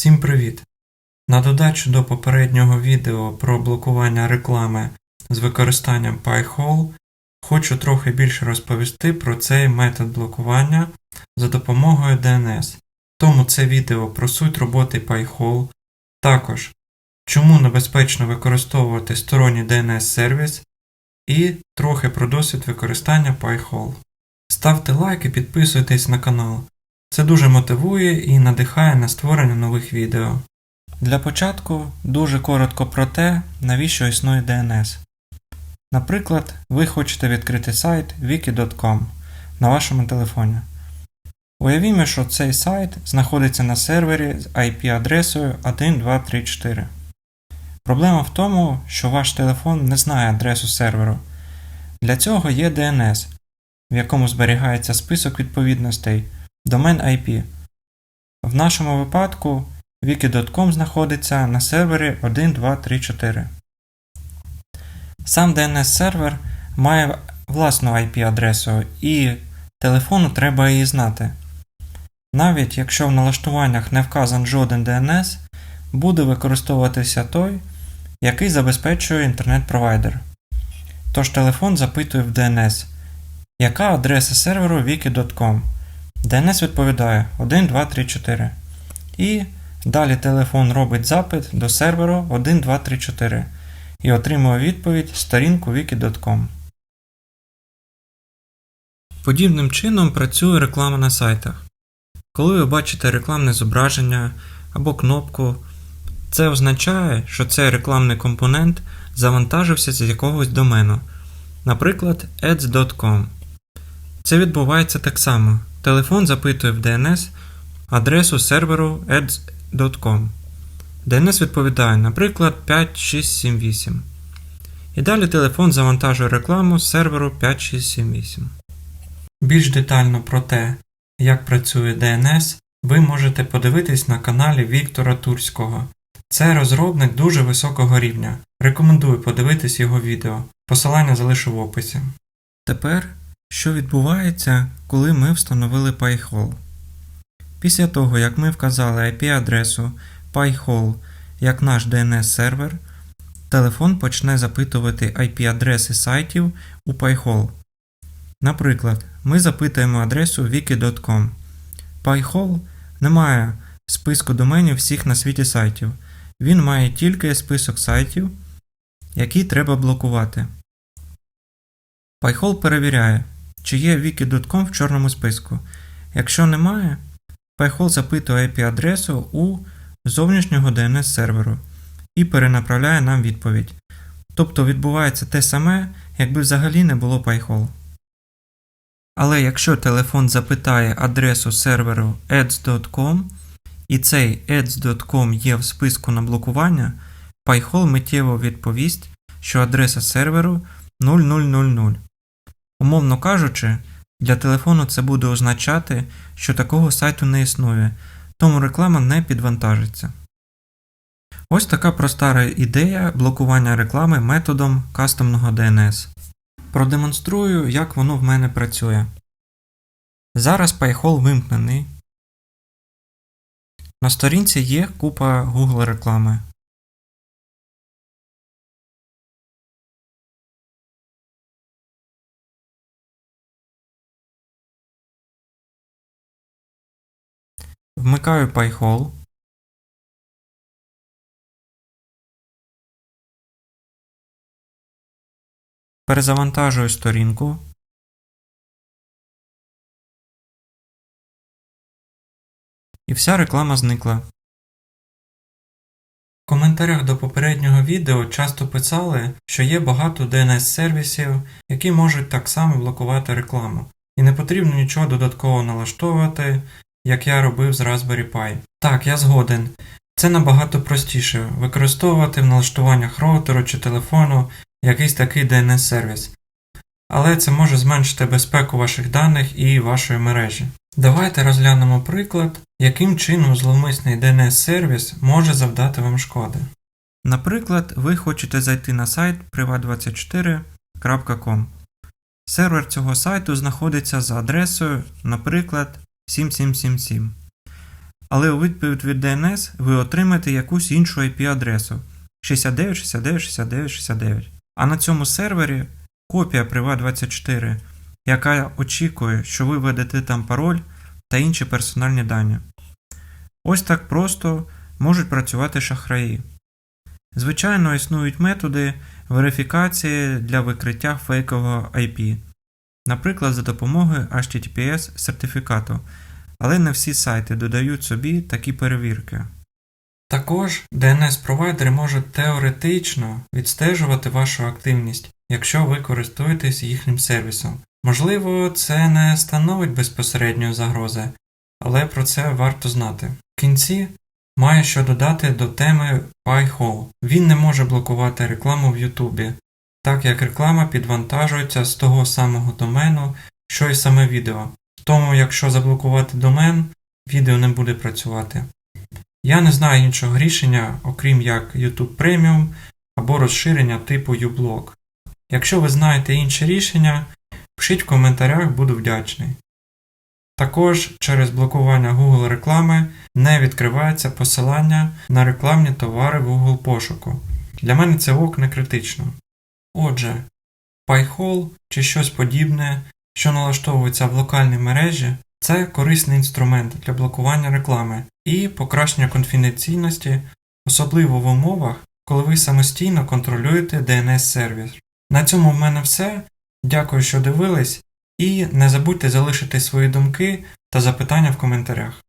Всім привіт! На додачу до попереднього відео про блокування реклами з використанням PyHole хочу трохи більше розповісти про цей метод блокування за допомогою DNS. Тому це відео про суть роботи PyHole, також чому небезпечно використовувати сторонній DNS сервіс і трохи про досвід використання PyHole. Ставте лайк і підписуйтесь на канал. Це дуже мотивує і надихає на створення нових відео. Для початку дуже коротко про те, навіщо існує DNS. Наприклад, ви хочете відкрити сайт wiki.com на вашому телефоні. Уявімо, що цей сайт знаходиться на сервері з IP-адресою 1234. Проблема в тому, що ваш телефон не знає адресу серверу. Для цього є DNS, в якому зберігається список відповідностей домен IP. В нашому випадку wiki.com знаходиться на сервері 1234. Сам DNS сервер має власну IP-адресу і телефону треба її знати. Навіть якщо в налаштуваннях не вказан жоден DNS, буде використовуватися той, який забезпечує інтернет-провайдер. Тож телефон запитує в DNS, яка адреса серверу wiki.com. DNS відповідає 1, 2, 3, 4. І далі телефон робить запит до серверу 1, 2, 3, 4 і отримує відповідь сторінку wiki.com. Подібним чином працює реклама на сайтах. Коли ви бачите рекламне зображення або кнопку, це означає, що цей рекламний компонент завантажився з якогось домену, наприклад, ads.com. Це відбувається так само. Телефон запитує в DNS адресу серверу ads.com. DNS відповідає, наприклад, 5678. І далі телефон завантажує рекламу з серверу 5678. Більш детально про те, як працює DNS, ви можете подивитись на каналі Віктора Турського. Це розробник дуже високого рівня. Рекомендую подивитись його відео. Посилання залишу в описі. Тепер, що відбувається, коли ми встановили PyHole? Після того, як ми вказали IP-адресу PyHole як наш DNS сервер, телефон почне запитувати IP-адреси сайтів у PyHole. Наприклад, ми запитуємо адресу wiki.com. PyHole не має списку доменів всіх на світі сайтів. Він має тільки список сайтів, які треба блокувати. PyHole перевіряє, чи є wiki.com в чорному списку. Якщо немає, PyHole запитує IP-адресу у зовнішнього DNS серверу і перенаправляє нам відповідь. Тобто відбувається те саме, якби взагалі не було PyHole. Але якщо телефон запитає адресу серверу ads.com і цей ads.com є в списку на блокування, PyHole миттєво відповість, що адреса серверу 0000. Умовно кажучи, для телефону це буде означати, що такого сайту не існує, тому реклама не підвантажиться. Ось така проста ідея блокування реклами методом кастомного DNS. Продемонструю, як воно в мене працює. Зараз PyHole вимкнений. На сторінці є купа Google реклами. Вмикаю PyHole. Перезавантажую сторінку. І вся реклама зникла. В коментарях до попереднього відео часто писали, що є багато DNS-сервісів, які можуть так само блокувати рекламу, і не потрібно нічого додатково налаштовувати, як я робив з Raspberry Pi. Так, я згоден. Це набагато простіше використовувати в налаштуваннях роутеру чи телефону якийсь такий DNS-сервіс. Але це може зменшити безпеку ваших даних і вашої мережі. Давайте розглянемо приклад, яким чином зловмисний DNS-сервіс може завдати вам шкоди. Наприклад, ви хочете зайти на сайт privat24.com. Сервер цього сайту знаходиться за адресою, наприклад, 7777. але у відповідь від DNS ви отримаєте якусь іншу IP-адресу 69, 69, 69, 69. А на цьому сервері копія Privat24, яка очікує, що ви введете там пароль та інші персональні дані. Ось так просто можуть працювати шахраї. Звичайно, існують методи верифікації для викриття фейкового IP, наприклад, за допомогою HTTPS сертифікату, але не всі сайти додають собі такі перевірки. Також DNS-провайдери можуть теоретично відстежувати вашу активність, якщо ви користуєтесь їхнім сервісом. Можливо, це не становить безпосередньої загрози, але про це варто знати. В кінці маю що додати до теми PyHole. Він не може блокувати рекламу в Ютубі, так як реклама підвантажується з того самого домену, що й саме відео. Тому, якщо заблокувати домен, відео не буде працювати. Я не знаю іншого рішення, окрім як YouTube Premium або розширення типу uBlock. Якщо ви знаєте інше рішення, пишіть в коментарях, буду вдячний. Також через блокування Google реклами не відкривається посилання на рекламні товари в Google пошуку. Для мене це ок не критично. Отже, PyHole чи щось подібне, що налаштовується в локальній мережі, це корисний інструмент для блокування реклами і покращення конфіденційності, особливо в умовах, коли ви самостійно контролюєте DNS-сервіс. На цьому в мене все. Дякую, що дивились, і не забудьте залишити свої думки та запитання в коментарях.